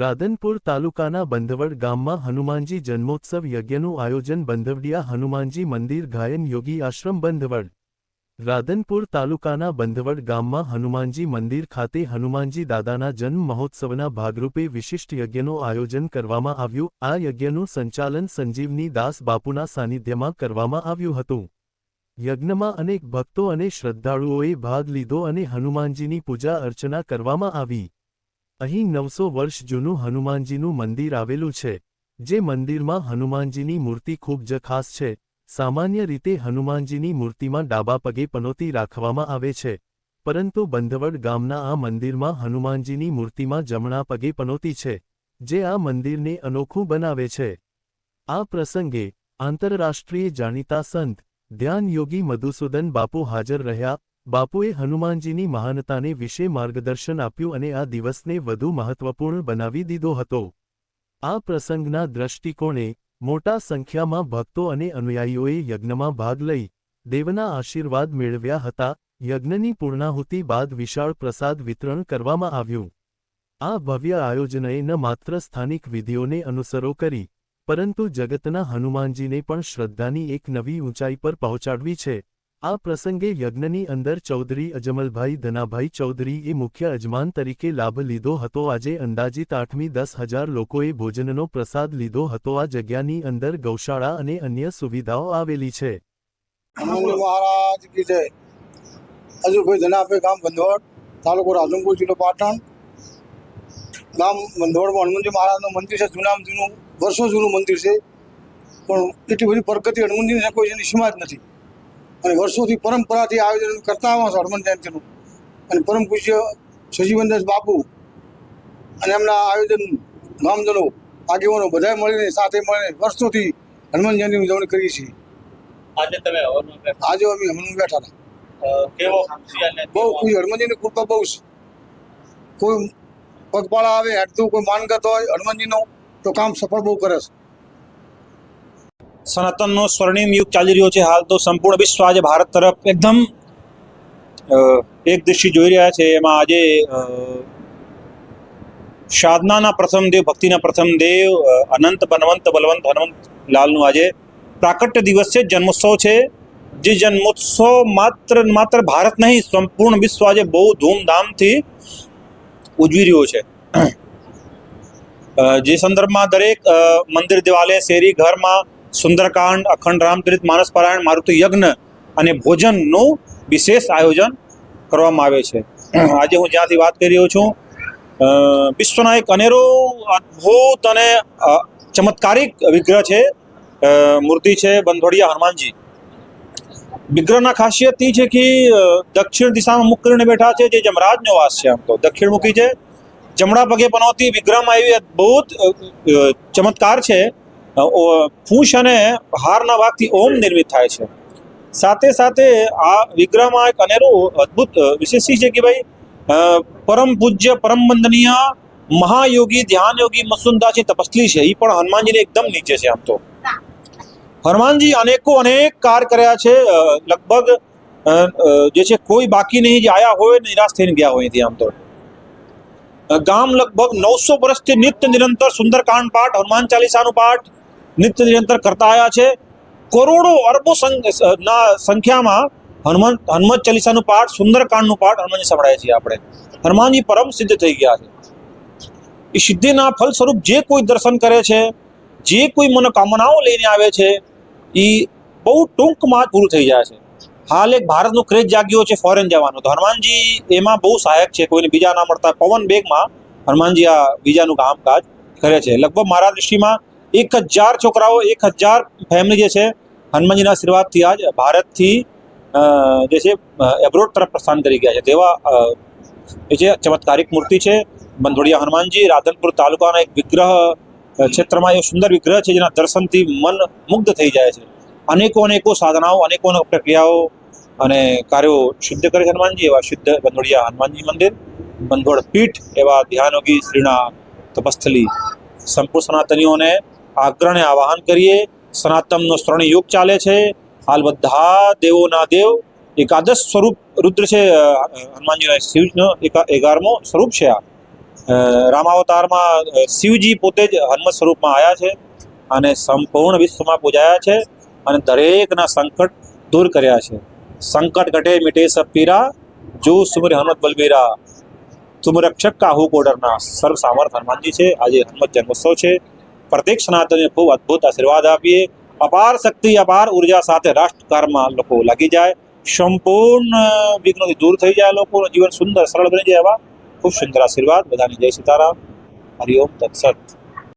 રાધનપુર તાલુકાના બંધવડ ગામમાં હનુમાનજી જન્મોત્સવ યજ્ઞનું આયોજન બંધવડિયા હનુમાનજી મંદિર ગાયન યોગી આશ્રમ બંધવડ. રાધનપુર તાલુકાના બંધવડ ગામમાં હનુમાનજી મંદિર ખાતે હનુમાનજી દાદાના જન્મ મહોત્સવના ભાગરૂપે વિશિષ્ટ યજ્ઞનું આયોજન કરવામાં આવ્યું. આ યજ્ઞનું સંચાલન સંજીવની દાસ બાપુના સાનિધ્યમાં કરવામાં આવ્યું હતું. યજ્ઞમાં અનેક ભક્તો અને શ્રદ્ધાળુઓએ ભાગ લીધો અને હનુમાનજીની પૂજા અર્ચના કરવામાં આવી. અહીં નવસો વર્ષ જૂનું હનુમાનજીનું મંદિર આવેલું છે, જે મંદિરમાં હનુમાનજીની મૂર્તિ ખૂબ જ ખાસ છે. સામાન્ય રીતે હનુમાનજીની મૂર્તિમાં ડાબા પગે પનોતી રાખવામાં આવે છે, પરંતુ બંધવડ ગામના આ મંદિરમાં હનુમાનજીની મૂર્તિમાં જમણા પગે પનોતી છે, જે આ મંદિરને અનોખું બનાવે છે. આ પ્રસંગે આંતરરાષ્ટ્રીય જાણીતા સંત ધ્યાન યોગી મધુસૂદન બાપુ હાજર રહ્યા બાપુએ હનુમાનજીની મહાનતાને વિશે માર્ગદર્શન આપ્યું અને આ દિવસને વધુ મહત્વપૂર્ણ બનાવી દીધો હતો. આ પ્રસંગના દ્રષ્ટિકોણે મોટા સંખ્યામાં ભક્તો અને અનુયાયીઓએ યજ્ઞમાં ભાગ લઈ દેવના આશીર્વાદ મેળવ્યા હતા. યજ્ઞની પૂર્ણાહુતિ બાદ વિશાળ પ્રસાદ વિતરણ કરવામાં આવ્યું. આ ભવ્ય આયોજનએ ન માત્ર સ્થાનિક વિધિઓને અનુસરો કરી, પરંતુ જગતના હનુમાનજીને પણ શ્રદ્ધાની એક નવી ઊંચાઈ પર પહોંચાડવી છે. આ પ્રસંગે યજ્ઞની અંદર ચૌધરી અજમલભાઈ ધનાભાઈ ચૌધરીએ મુખ્ય અજમાન તરીકે લાભ લીધો હતો. આજે અંદાજિત આઠમી દસ હજાર લોકોએ ભોજનનો પ્રસાદ લીધો હતો. આ જગ્યાની અંદર ગૌશાળા અને અન્ય સુવિધાઓ આવેલી છે. મહારાજ કી જય. અજુભાઈ તાલુકો રાધનપુર જિલ્લો પાટણ. ગામ બંધવડમાં હનુમાનજી મહારાજનું મંદિર છે. જૂનામ જૂનું, વર્ષો જૂનું મંદિર છે. પણ એટલી બધી પ્રગતિ હનુમાનજીની કોઈ એની સીમા જ નથી. અને વર્ષોથી પરંપરાથી આયોજન કરતા આવ્યા છે હનુમાન જયંતિનું. અને પરમ પૂજ્ય સજીવનદાસ બાપુ અને એમના આયોજન ગામજનો આગેવાનો બધા મળીને સાથે મળીને વર્ષોથી હનુમાન જયંતિની ઉજવણી કરીએ છીએ. આજે તમે આજે અમે હનુમાન બેઠા હતા. બહુ ખુશી હનુમાનજીની કૃપા બહુ છે. કોઈ પગપાળા આવે હેઠતું કોઈ માનગત હોય હનુમાનજીનો તો કામ સફળ બહુ કરે છે. સનાતનનો સ્વર્ણિમ યુગ ચાલી રહ્યો છે હાલ તો સંપૂર્ણ વિશ્વ આજે ભારત તરફ એકદમ એક દ્રષ્ટિ જોઈ રહ્યા છે. એમાં આજે સાધનાના પ્રથમ દેવ, ભક્તિના પ્રથમ દેવ અનંત, બનવંત, બલવંત હનવંત લાલનું આજે પ્રાકટ્ય દિવસ છે, જન્મોત્સવ છે. જે જન્મોત્સવ માત્ર માત્ર ભારત નહીં, સંપૂર્ણ વિશ્વ આજે બહુ ધૂમધામથી ઉજવી રહ્યો છે. જે સંદર્ભમાં દરેક મંદિર દિવાલે શેરી, ઘરમાં સુંદરકાંડ, અખંડ રામચરિત માનસ પારાયણ, મારુતિ યજ્ઞ અને ભોજનનું વિશેષ આયોજન કરવામાં આવે છે. આજે હું જ્યાંથી વાત કરી રહ્યો છું વિશ્વના એક અનેરો અદ્ભુત અને ચમત્કારિક વિગ્રહ છે મૂર્તિ છે બંધોડિયા હનુમાનજી. વિગ્રહના ખાસિયત એ છે કે દક્ષિણ દિશામાં મુખ કરીને બેઠા છે, જે જમરાજનો વાસ છે આમ તો. દક્ષિણમુખી છે. જમણા પગે પનોતી વિગ્રહમાં એવી અદ્ભુત ચમત્કાર છે ફૂંસ અને હારના ભાગથી ઓમ નિર્મિત થાય છે. સાથે સાથે આ વિગ્રહમાં એક અનેરું અદ્ભુત વિશેષ છે કે ભાઈ પરમ પૂજ્ય, પરમ વંદનીય મહાયોગી ધ્યાન યોગી મસુંદાસી તપસ્વી છે. એ પણ હનુમાનજીને એકદમ નીચે છે આમ તો. હનુમાનજી અનેકો અનેક કાર કર્યા છે. લગભગ જે છે કોઈ બાકી નહીં, જે આયા હોય, નિરાશ થઈને ગયા હોય અહીંથી આમ તો. ગામ લગભગ નવસો વર્ષથી નિત્ય નિરંતર સુંદરકાંડ પાઠ, હનુમાન ચાલીસાનું પાઠ નિત્ય નિરંતર કરતા આવ્યા છે. કરોડો અરબો ના સંખ્યામાં હનુમાન હનુમત ચાલીસાનું પાઠ, સુંદરકાંડનું પાઠ હનુમાનજી સંભળાય છે આપણે. હનુમાનજી પરમ સિદ્ધ થઈ ગયા છે. એ સિદ્ધિના ફલ સ્વરૂપ જે કોઈ દર્શન કરે છે, જે કોઈ મનોકામનાઓ લઈને આવે છે એ બહુ ટૂંકમાં પૂરું થઈ જાય છે. હાલ એક ભારતનો ક્રેઝ જાગ્યો છે ફોરેન જવાનો. તો હનુમાનજી એમાં બહુ સહાયક છે. કોઈને બીજા ના મળતા પવન બેગમાં હનુમાનજી આ બીજાનું કામકાજ કરે છે. લગભગ મારા દૃષ્ટિમાં એક હજાર છોકરાઓ, એક હજાર ફેમિલી જે છે, હનુમાનજીના આશીર્વાદથી આજ ભારતથી જે છે એબ્રોડ તરફ પ્રસ્થાન કરી ગયા છે. તેવા એ છે ચમત્કારિક મૂર્તિ છે, બંધોડિયા હનુમાનજી, રાધનપુર તાલુકાના એક વિગ્રહ ક્ષેત્રમાં એ સુંદર વિગ્રહ છે, જેના દર્શનથી મન મુગ્ધ થઈ જાય છે. અનેકો અનેકો સાધનાઓ, અનેકો અનેક પ્રક્રિયાઓ અને કાર્યો સિદ્ધ કરે છે હનુમાનજી, એવા સિદ્ધ બંધોડિયા હનુમાનજી મંદિર બંધોડ પીઠ, એવા ધ્યાનયોગી શ્રીના તપસ્થલી સંપૂર્ણ સનાતનીઓને આગ્રહને આવાહન કરીએ. સનાતનનો સ્વર્ણ યુગ ચાલે છે. હાલ બધા દેવોના દેવ એકાદશ સ્વરૂપ રુદ્ર છે હનુમાનજીનો શિવનો એગારમો સ્વરૂપ છે આ. રામાવતારમાં શિવજી પોતે જ હનુમત સ્વરૂપમાં આવ્યા છે અને સંપૂર્ણ વિશ્વમાં પૂજાયા છે અને દરેકના સંકટ દૂર કર્યા છે. સંકટ ઘટે મીટે સપીરા પીરા, જો સુમર હનુમત બલબીરા તુમ રક્ષક કાહુ કોડરના સર્વ સામર્થ હનુમાનજી છે. આજે હનુમત જન્મોત્સવ છે. પ્રત્યેક સનાતનને ખૂબ અદ્ભુત આશીર્વાદ આપીએ. અપાર શક્તિ, અપાર ઊર્જા સાથે રાષ્ટ્રકારમાં લોકો લાગી જાય. સંપૂર્ણ વિઘ્નોથી દૂર થઈ જાય લોકોનું જીવન સુંદર, સરળ બની જાય એવા. ખૂબ સુંદર આશીર્વાદ. બધાને જય સીતારામ. હરિઓમ તત્સત.